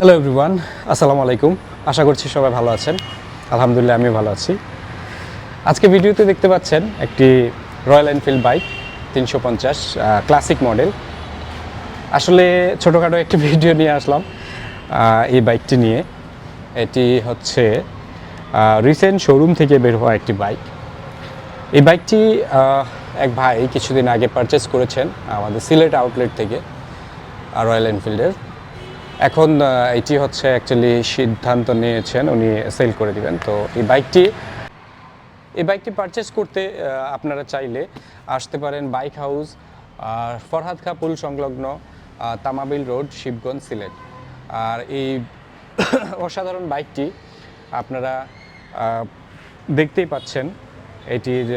Hello everyone আসসালামু আলাইকুম আশা করছি সবাই ভালো আছেন। আলহামদুলিল্লাহ, আমিও ভালো আছি। আজকে ভিডিওতে দেখতে পাচ্ছেন একটি রয়্যাল এনফিল্ড বাইক তিনশো পঞ্চাশ ক্লাসিক মডেল আসলে ছোটোখাটো একটি ভিডিও নিয়ে আসলাম এই বাইকটি নিয়ে। এটি হচ্ছে রিসেন্ট শোরুম থেকে বের হওয়া একটি বাইক এই বাইকটি এক ভাই কিছুদিন আগে পারচেস করেছেন আমাদের সিলেট আউটলেট থেকে রয়্যাল এনফিল্ডের এখন এটি হচ্ছে অ্যাকচুয়ালি সিদ্ধান্ত নিয়েছেন, উনি সেল করে দিবেন। তো এই বাইকটি এই বাইকটি পারচেস করতে আপনারা চাইলে আসতে পারেন বাইক হাউস ফরহাদ খা পুল সংলগ্ন তামাবিল রোড, শিবগঞ্জ, সিলেট। আর এই অসাধারণ বাইকটি আপনারা দেখতেই পাচ্ছেন এটির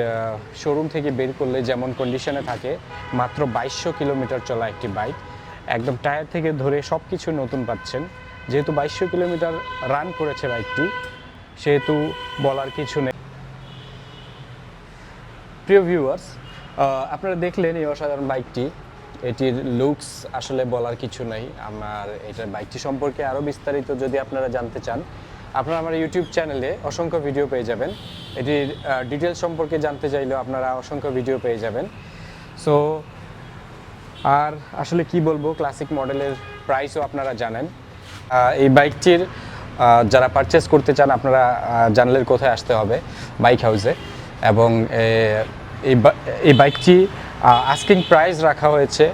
শোরুম থেকে বের করলে যেমন কন্ডিশনে থাকে, মাত্র বাইশশো কিলোমিটার চলা একটি বাইক একদম টায়ার থেকে ধরে সব কিছু নতুন পাচ্ছেন। যেহেতু বাইশশো কিলোমিটার রান করেছে বাইকটি, সেহেতু বলার কিছু নেই। প্রিয় ভিউয়ার্স আপনারা দেখলেন এই অসাধারণ বাইকটি। এটির লুকস আসলে বলার কিছু নাই। আমার এটার বাইকটি সম্পর্কে আরও বিস্তারিত যদি আপনারা জানতে চান, আপনারা আমার ইউটিউব চ্যানেলে অসংখ্য ভিডিও পেয়ে যাবেন। এটির ডিটেলস সম্পর্কে জানতে চাইলেও আপনারা অসংখ্য ভিডিও পেয়ে যাবেন। সো আর আসলে কি বলব ক্লাসিক মডেলের প্রাইসও আপনারা জানেন। এই বাইকটির যারা পারচেস করতে চান আপনারা আহ, জানলেন কোথায় আসতে হবে বাইক হাউসে এবং এই এই বাইকটি আস্কিং প্রাইস রাখা হয়েছে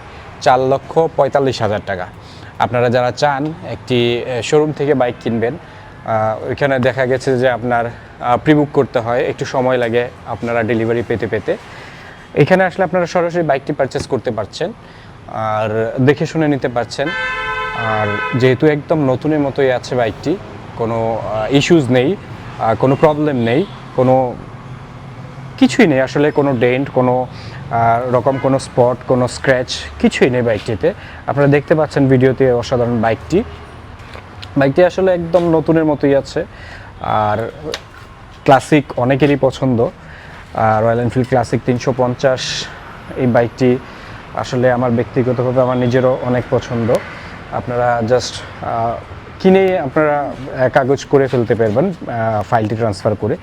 চার লক্ষ পঁয়তাল্লিশ হাজার টাকা। আপনারা যারা চান একটি শোরুম থেকে বাইক কিনবেন ওইখানে দেখা গেছে যে আপনার প্রিবুক করতে হয় একটু সময় লাগে আপনারা ডেলিভারি পেতে পেতে। এখানে আসলে আপনারা সরাসরি বাইকটি পারচেস করতে পারছেন। আর দেখে শুনে নিতে পারছেন। আর যেহেতু একদম নতুনের মতোই আছে বাইকটি, কোনো ইস্যুজ নেই কোনো প্রবলেম নেই, কোনো কিছুই নেই আসলে, কোনো ডেন্ট কোনো রকম কোনো স্পট কোনো স্ক্র্যাচ কিছুই নেই বাইকটিতে। আপনারা দেখতে পাচ্ছেন ভিডিওতে অসাধারণ বাইকটি। বাইকটি আসলে একদম নতুনের মতোই আছে, আর ক্লাসিক অনেকেরই পছন্দ। রয়্যাল এনফিল্ড ক্লাসিক তিনশো পঞ্চাশ, এই বাইকটি আসলে আমার ব্যক্তিগতভাবে আমার নিজেরও অনেক পছন্দ। আপনারা জাস্ট কিনে আপনারা কাগজ করে ফেলতে পারবেন ফাইলটি ট্রান্সফার করে।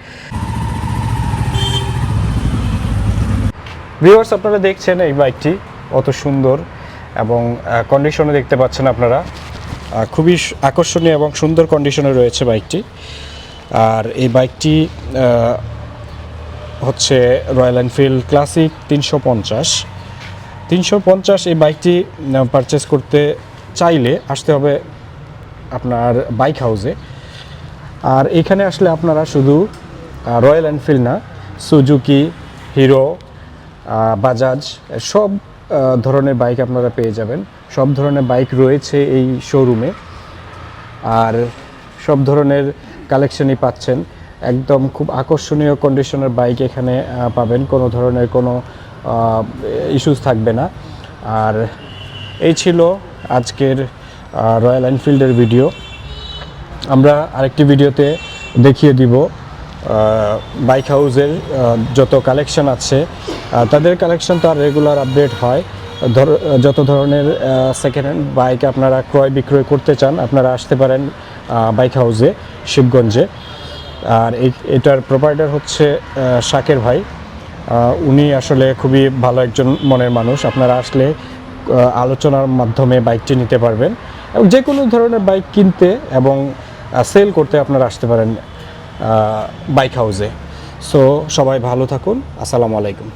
ভিউয়ার্স আপনারা দেখছেন এই বাইকটি অত সুন্দর এবং কন্ডিশনে দেখতে পাচ্ছেন আপনারা। খুবই আকর্ষণীয় এবং সুন্দর কন্ডিশনে রয়েছে বাইকটি আর এই বাইকটি হচ্ছে রয়্যাল এনফিল্ড ক্লাসিক তিনশো পঞ্চাশ। তিনশো পঞ্চাশ এই বাইকটি পারচেস করতে চাইলে আসতে হবে আপনার বাইক হাউসে আর এখানে আসলে আপনারা শুধু রয়্যাল এনফিল্ড না সুজুকি হিরো বাজাজ সব ধরনের বাইক আপনারা পেয়ে যাবেন। সব ধরনের বাইক রয়েছে এই শোরুমে আর সব ধরনের কালেকশনই পাচ্ছেন। একদম খুব আকর্ষণীয় কন্ডিশনের বাইক এখানে পাবেন। কোনো ধরনের কোনো ইস্যুস থাকবে না। আর এই ছিল আজকের রয়্যাল এনফিল্ডের ভিডিও আমরা আরেকটি ভিডিওতে দেখিয়ে দিব বাইক হাউসের যত কালেকশন আছে। তাদের কালেকশন তো আর রেগুলার আপডেট হয়। ধর, যত ধরনের সেকেন্ড হ্যান্ড বাইক আপনারা ক্রয় বিক্রয় করতে চান, আপনারা আসতে পারেন বাইক হাউসে শিবগঞ্জে। আর এটার প্রোপাইটার হচ্ছে শাকের ভাই। উনি আসলে খুবই ভালো একজন মনের মানুষ। আপনারা আসলে আলোচনার মাধ্যমে বাইকটি নিতে পারবেন এবং যে কোনো ধরনের বাইক কিনতে এবং সেল করতে আপনারা আসতে পারেন বাইক হাউসে সো সবাই ভালো থাকুন। আসসালামু আলাইকুম।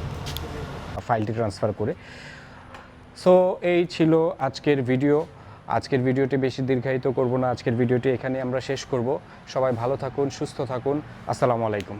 ফাইলটি ট্রান্সফার করে। সো এই ছিল আজকের ভিডিও আজকের ভিডিওটি বেশি দীর্ঘায়িত করব না। আজকের ভিডিওটি এখানে আমরা শেষ করব। সবাই ভালো থাকুন, সুস্থ থাকুন। আসসালামু আলাইকুম।